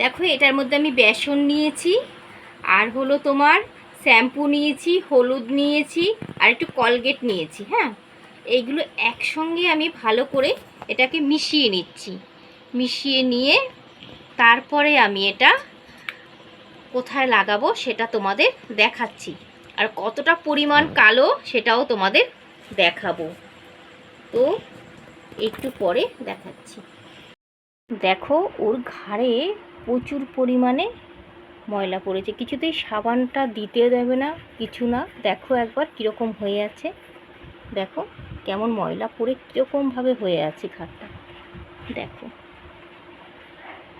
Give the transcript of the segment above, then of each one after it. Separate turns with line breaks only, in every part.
দেখো, এটার মধ্যে আমি বেসন নিয়েছি, আর হলো তোমার শ্যাম্পু নিয়েছি, হলুদ নিয়েছি, আর একটু কলগেট নিয়েছি হ্যাঁ? এইগুলো একসঙ্গে আমি ভালো করে এটাকে মিশিয়ে নিচ্ছি। মিশিয়ে নিয়ে তারপরে আমি এটা কোথায় লাগাবো সেটা তোমাদের দেখাচ্ছি। আর কতটা পরিমাণ কালো সেটাও তোমাদের দেখাবো। তো একটু পরে দেখাচ্ছি। দেখো, ওর ঘাড়ে প্রচুর পরিমাণে ময়লা পড়েছে। কিছুতেই সাবানটা দিতে দেবে না, কিছু না। দেখো একবার কীরকম হয়ে আছে। দেখো কেমন ময়লা পড়ে কীরকমভাবে হয়ে আছে ঘাটটা দেখো।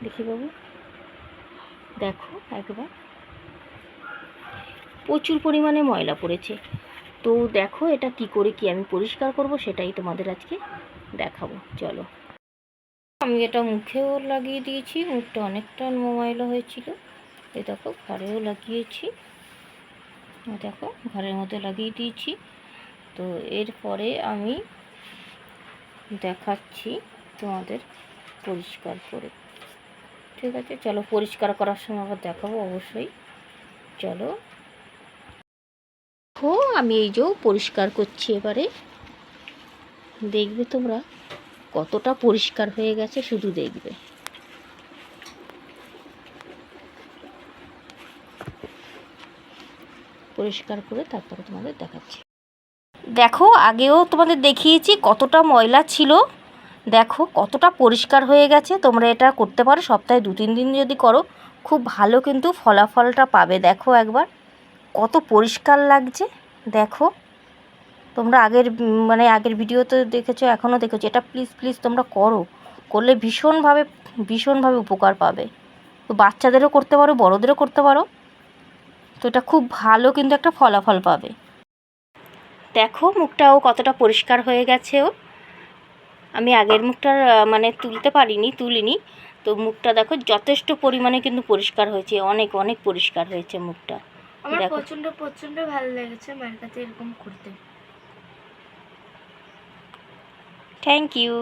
দেখি বাবু। দেখো একবার। প্রচুর পরিমাণে ময়লা পড়েছে। তো দেখো এটা কি করে, কি আমি পরিষ্কার করব সেটাই তোমাদের আজকে দেখাবো। চলো। আমি এটা মুখেও লাগিয়ে দিয়েছি, মুখটা অনেকটা ময়লা হয়েছিল। এ দেখো, ঘরেও লাগিয়েছি। দেখো, ঘরের মধ্যে লাগিয়ে দিয়েছি। তো এরপরে আমি দেখাচ্ছি তোমাদের পরিষ্কার করে। ঠিক আছে, চলো পরিষ্কার করার সময় আবার দেখাবো অবশ্যই। চলো। ও আমি এই যে পরিষ্কার করছি এবারে। দেখবে তোমরা। কতটা পরিষ্কার হয়ে গেছে শুধু দেখবে। পরিষ্কার করে তারপরে তোমাদের দেখাচ্ছি। দেখো, আগেও তোমাদের দেখিয়েছি কতটা ময়লা ছিল। দেখো, কতটা পরিষ্কার হয়ে গেছে। তোমরা এটা করতে পারো, সপ্তাহে দু, তিন দিন যদি করো, খুব ভালো কিন্তু ফলাফলটা পাবে। দেখো একবার, কত পরিষ্কার লাগছে। দেখো। তোমরা আগের মানে আগের ভিডিওতে দেখেছ এখনও দেখেছ। এটা প্লিজ প্লিজ তোমরা করো। করলে ভীষণভাবে ভীষণভাবে উপকার পাবে। তো বাচ্চাদেরও করতে পারো বড়োদেরও করতে পারো। তো এটা খুব ভালো কিন্তু একটা ফলাফল পাবে। দেখো মুখটাও কতটা পরিষ্কার হয়ে গেছে ও। আমি আগের মুখটা মানে তুলতে পারিনি তুলিনি। তো মুখটা দেখো যথেষ্ট পরিমাণে কিন্তু পরিষ্কার হয়েছে। অনেক অনেক পরিষ্কার হয়েছে মুখটা।
আমার
দেখো।
প্রচণ্ড প্রচণ্ড ভালো লেগেছে মায়ের কাছে এরকম করতে।
Thank you